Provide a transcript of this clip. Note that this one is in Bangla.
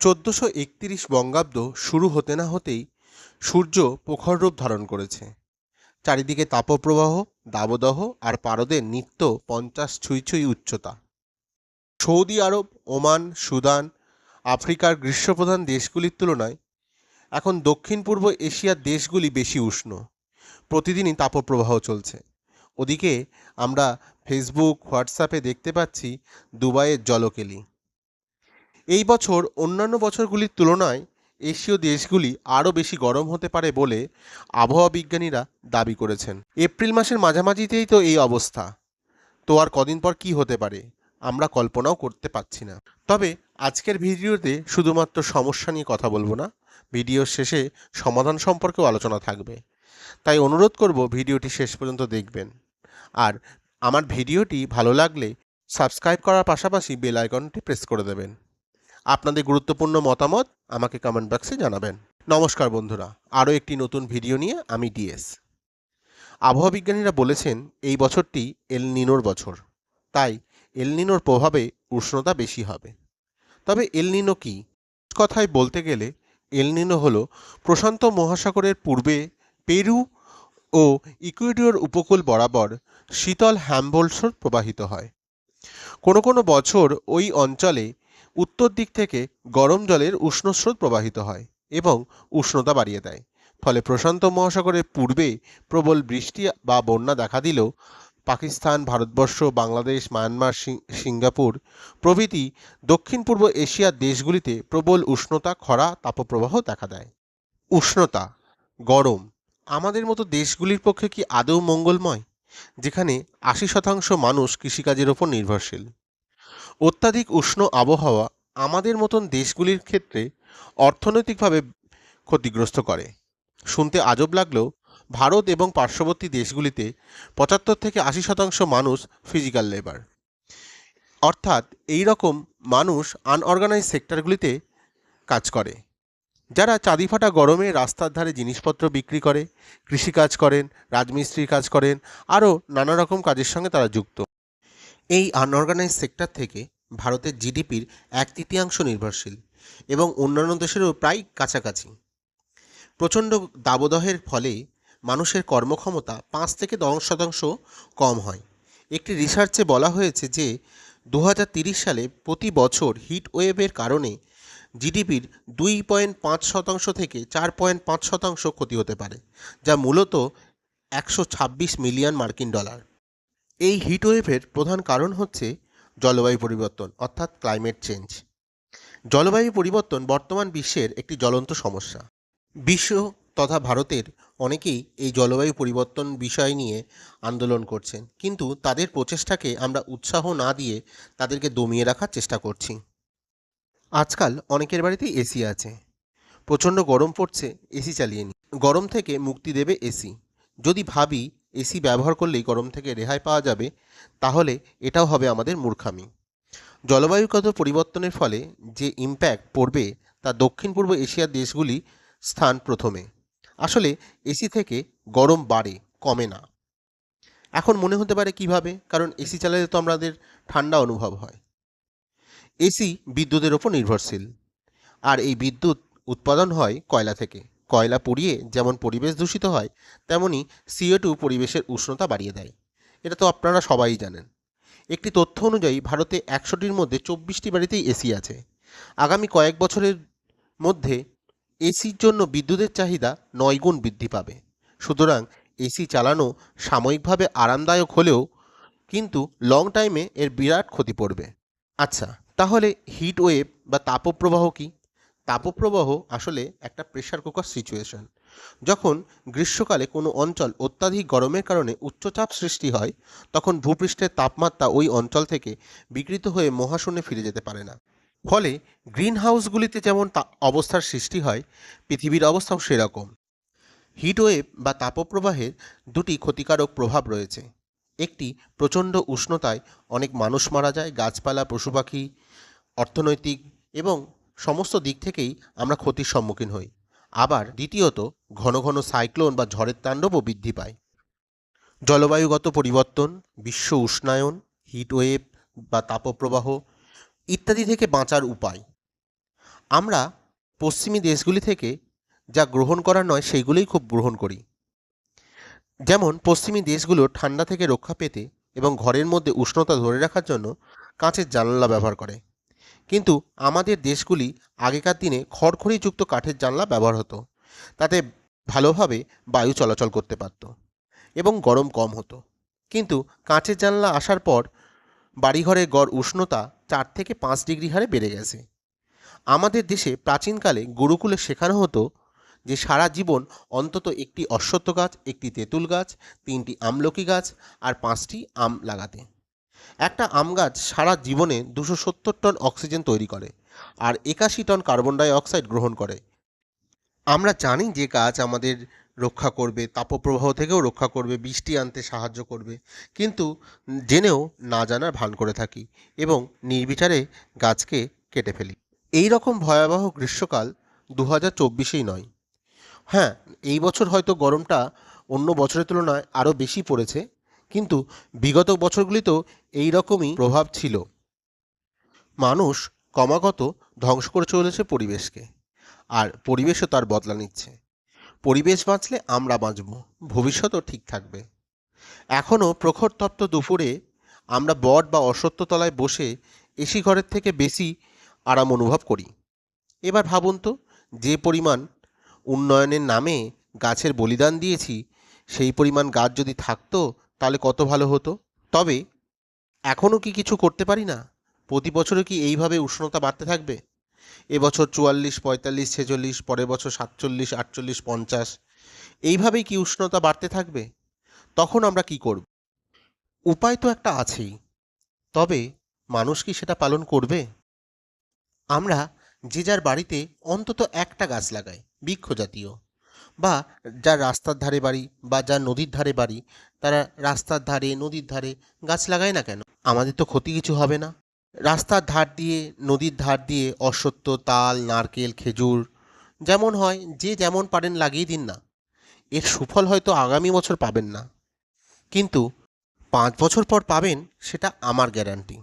চোদ্দোশো একতিরিশ বঙ্গাব্দ শুরু হতে না হতেই সূর্য প্রখর রূপ ধারণ করেছে। চারিদিকে তাপপ্রবাহ, দাবদহ আর পারদের নিত্য পঞ্চাশ ছুঁই ছুঁই উচ্চতা। সৌদি আরব, ওমান, সুদান, আফ্রিকার গ্রীষ্মপ্রধান দেশগুলির তুলনায় এখন দক্ষিণ পূর্ব এশিয়ার দেশগুলি বেশি উষ্ণ। প্রতিদিনই তাপপ্রবাহ চলছে। ওদিকে আমরা ফেসবুক, হোয়াটসঅ্যাপে দেখতে পাচ্ছি দুবাইয়ের জলকেলি। এই বছর অন্যান্য বছরগুলির তুলনায় এশীয় দেশগুলি আরও বেশি গরম হতে পারে বলে আবহাওয়া বিজ্ঞানীরা দাবি করেছেন। এপ্রিল মাসের মাঝামাঝিতেই তো এই অবস্থা। তো আর কদিন পর কি হতে পারে, আমরা কল্পনাও করতে পারছি না। তবে আজকের ভিডিওতে শুধুমাত্র সমস্যা নিয়ে কথা বলব না, ভিডিওর শেষে সমাধান সম্পর্কেও আলোচনা থাকবে। তাই অনুরোধ করব ভিডিওটি শেষ পর্যন্ত দেখবেন। আর আমার ভিডিওটি ভালো লাগলে সাবস্ক্রাইব করার পাশাপাশি বেল আইকনটি প্রেস করে দেবেন। আপনাদের গুরুত্বপূর্ণ মতামত আমাকে কমেন্ট বক্সে জানাবেন। নমস্কার বন্ধুরা, আরও একটি নতুন ভিডিও নিয়ে আমি ডিএস আবহাওয়া বিজ্ঞানীরা বলেছেন, এই বছরটি এল নিনোর বছর। তাই এল নিনোর প্রভাবে উষ্ণতা বেশি হবে। তবে এল নিনো কী? কথায় বলতে গেলে এল নিনো হলো প্রশান্ত মহাসাগরের পূর্বে পেরু ও ইকুয়েডর উপকূল বরাবর শীতল হ্যাম্বোলসর প্রবাহিত হয়। কোনো কোনো বছর ওই অঞ্চলে উত্তর দিক থেকে গরম জলের উষ্ণ স্রোত প্রবাহিত হয় এবং উষ্ণতা বাড়িয়ে দেয়। ফলে প্রশান্ত মহাসাগরের পূর্বে প্রবল বৃষ্টি বা বন্যা দেখা দিলেও পাকিস্তান, ভারতবর্ষ, বাংলাদেশ, মায়ানমার সিঙ্গাপুর প্রভৃতি দক্ষিণ পূর্ব এশিয়ার দেশগুলিতে প্রবল উষ্ণতা, খরা, তাপপ্রবাহ দেখা দেয়। উষ্ণতা, গরম, আমাদের মতো দেশগুলির পক্ষে কি আদৌ মঙ্গলময়? যেখানে আশি শতাংশ মানুষ কৃষিকাজের ওপর নির্ভরশীল। অত্যাধিক উষ্ণ আবহাওয়া আমাদের মতন দেশগুলির ক্ষেত্রে অর্থনৈতিকভাবে ক্ষতিগ্রস্ত করে। শুনতে আজব লাগলেও ভারত এবং পার্শ্ববর্তী দেশগুলিতে পঁচাত্তর থেকে আশি শতাংশ মানুষ ফিজিক্যাল লেবার অর্থাৎ এই রকম মানুষ আনঅর্গানাইজ সেক্টরগুলিতে কাজ করে, যারা চাঁদি ফাটা গরমে রাস্তার ধারে জিনিসপত্র বিক্রি করে, কৃষিকাজ করেন, রাজমিস্ত্রির কাজ করেন, আরও নানা রকম কাজের সঙ্গে তারা যুক্ত। এই আনঅর্গানাইজ সেক্টর থেকে ভারতের জিডিপির এক তৃতীয়াংশ নির্ভরশীল এবং অন্যান্য দেশেরও প্রায় কাছাকাছি। প্রচণ্ড দাবদাহের ফলে মানুষের কর্মক্ষমতা পাঁচ থেকে দশ শতাংশ কম হয়। একটি রিসার্চে বলা হয়েছে যে দু সালে প্রতি বছর হিট ওয়েভের কারণে জিডিপির দুই পয়েন্ট পাঁচ শতাংশ থেকে চার পয়েন্ট পাঁচ শতাংশ ক্ষতি হতে পারে, যা মূলত একশো ছাব্বিশ মিলিয়ন মার্কিন ডলার। এই হিটওয়েভের প্রধান কারণ হচ্ছে জলবায়ু পরিবর্তন, অর্থাৎ ক্লাইমেট চেঞ্জ জলবায়ু পরিবর্তন বর্তমান বিশ্বের একটি জ্বলন্ত সমস্যা। বিশ্ব তথা ভারতের অনেকেই এই জলবায়ু পরিবর্তন বিষয় নিয়ে আন্দোলন করছেন। কিন্তু তাদের প্রচেষ্টাকে আমরা উৎসাহ না দিয়ে তাদেরকে দমিয়ে রাখার চেষ্টা করছি। আজকাল অনেকের বাড়িতেই এসি আছে। প্রচণ্ড গরম পড়ছে এসি চালিয়ে নি। গরম থেকে মুক্তি দেবে এসি যদি ভাবি এসি ব্যবহার করলেই গরম থেকে রেহাই পাওয়া যাবে, তাহলে এটাও হবে আমাদের মূর্খামি। জলবায়ুগত পরিবর্তনের ফলে যে ইম্প্যাক্ট পড়বে তা দক্ষিণ পূর্ব এশিয়ার দেশগুলি স্থান প্রথমে। আসলে এসি থেকে গরম বাড়ে, কমে না। এখন মনে হতে পারে কীভাবে? কারণ এসি চালালে তো আমাদের ঠান্ডা অনুভব হয়। এসি বিদ্যুতের ওপর নির্ভরশীল। আর এই বিদ্যুৎ উৎপাদন হয় কয়লা থেকে। কয়লা পুড়িয়ে যেমন পরিবেশ দূষিত হয়, তেমনি সিও টু পরিবেশের উষ্ণতা বাড়িয়ে দেয়। এটা তো আপনারা সবাই জানেন। একটি তথ্য অনুযায়ী ভারতে একশোটির মধ্যে চব্বিশটি বাড়িতেই এসি আছে। আগামী কয়েক বছরের মধ্যে এসির জন্য বিদ্যুতের চাহিদা নয় গুণ বৃদ্ধি পাবে। সুতরাং এসি চালানো সাময়িকভাবে আরামদায়ক হলেও কিন্তু লং টাইমে এর বিরাট ক্ষতি পড়বে। আচ্ছা তাহলে হিট ওয়েভ বা তাপপ্রবাহ কি? তাপপ্রবাহ আসলে একটা প্রেশার কুকার সিচুয়েশন যখন গ্রীষ্মকালে কোনো অঞ্চল অত্যাধিক গরমের কারণে উচ্চচাপ সৃষ্টি হয়, তখন ভূপৃষ্ঠের তাপমাত্রা ওই অঞ্চল থেকে বিকৃত হয়ে মহাশূন্যে ফিরে যেতে পারে না। ফলে গ্রিন হাউসগুলিতে যেমন অবস্থার সৃষ্টি হয়, পৃথিবীর অবস্থাও সেরকম। হিটওয়েভ বা তাপপ্রবাহের দুটি ক্ষতিকারক প্রভাব রয়েছে। একটি প্রচণ্ড উষ্ণতায় অনেক মানুষ মারা যায়, গাছপালা, পশু পাখি, অর্থনৈতিক এবং সমস্ত দিক থেকেই আমরা ক্ষতির সম্মুখীন হই। আবার দ্বিতীয়ত, ঘন ঘন সাইক্লোন বা ঝড়ের তাণ্ডবও বৃদ্ধি পায়। জলবায়ুগত পরিবর্তন, বিশ্ব উষ্ণায়ন হিট ওয়েভ বা তাপপ্রবাহ ইত্যাদি থেকে বাঁচার উপায়। আমরা পশ্চিমী দেশগুলি থেকে যা গ্রহণ করার নয় সেইগুলোই খুব গ্রহণ করি। যেমন, পশ্চিমী দেশগুলো ঠান্ডা থেকে রক্ষা পেতে এবং ঘরের মধ্যে উষ্ণতা ধরে রাখার জন্য কাঁচের জানালা ব্যবহার করে। কিন্তু আমাদের দেশগুলি আগেকার দিনে খড়খড়িযুক্ত কাঠের জানলা ব্যবহার হতো। তাতে ভালোভাবে বায়ু চলাচল করতে পারত এবং গরম কম হতো। কিন্তু কাঁচের জানলা আসার পর বাড়িঘরের গড় উষ্ণতা চার থেকে পাঁচ ডিগ্রি হারে বেড়ে গেছে। আমাদের দেশে প্রাচীনকালে গুরুকুলে শেখানো হতো যে সারা জীবন অন্তত একটি অশ্বত্থ গাছ, একটি তেঁতুল গাছ, তিনটি আমলকি গাছ আর পাঁচটি আম লাগাতে। একটা আম গাছ সারা জীবনে দুশো সত্তর টন অক্সিজেন তৈরি করে আর একাশি টন কার্বন ডাই অক্সাইড গ্রহণ করে। আমরা জানি যে গাছ আমাদের রক্ষা করবে, তাপপ্রবাহ থেকেও রক্ষা করবে, বৃষ্টি আনতে সাহায্য করবে। কিন্তু জেনেও না জানার ভান করে থাকি এবং নির্বিচারে গাছকে কেটে ফেলি। এই রকম ভয়াবহ গ্রীষ্মকাল দু হাজার চব্বিশেই নয়। হ্যাঁ এই বছর হয়তো গরমটা অন্য বছরের তুলনায় আরও বেশি পড়েছে কিন্তু বিগত বছরগুলিতেও এই রকমই প্রভাব ছিল। মানুষ ক্রমাগত ধ্বংস করে চলেছে পরিবেশকে, আর পরিবেশও তার বদলা নিচ্ছে। পরিবেশ বাঁচলে আমরা বাঁচব ভবিষ্যতও ঠিক থাকবে। এখনও প্রখর তপ্ত দুপুরে আমরা বট বা অশ্বত্থ তলায় বসে এসি ঘরের থেকে বেশি আরাম অনুভব করি। এবার ভাবুন তো, যে পরিমাণ উন্নয়নের নামে গাছের বলিদান দিয়েছি, সেই পরিমাণ গাছ যদি থাকতো তাহলে কত ভালো হতো? তবে, এখনও কি কিছু করতে পারি না? প্রতি বছরও কি এইভাবে উষ্ণতা বাড়তে থাকবে? এবছর চুয়াল্লিশ, পঁয়তাল্লিশ, ছেচল্লিশ, পরের বছর সাতচল্লিশ, আটচল্লিশ, পঞ্চাশ, এইভাবেই কি উষ্ণতা বাড়তে থাকবে? তখন আমরা কি করব? উপায় তো একটা আছেই। তবে, মানুষ কি সেটা পালন করবে? আমরা যে যার বাড়িতে অন্তত একটা গাছ লাগাই বৃক্ষ জাতীয় বা যার রাস্তার ধারে বাড়ি বা যার নদীর ধারে বাড়ি, তারা রাস্তার ধারে, নদীর ধারে গাছ লাগায় না কেন? আমাদের তো ক্ষতি কিছু হবে না। রাস্তার ধার দিয়ে, নদীর ধার দিয়ে অশ্বত্থ, তাল, নারকেল, খেজুর, যেমন হয়, যে যেমন পারেন লাগিয়ে দিন না। এর সুফল হয়তো আগামী বছর পাবেন না। কিন্তু পাঁচ বছর পর পাবেন, সেটা আমার গ্যারান্টি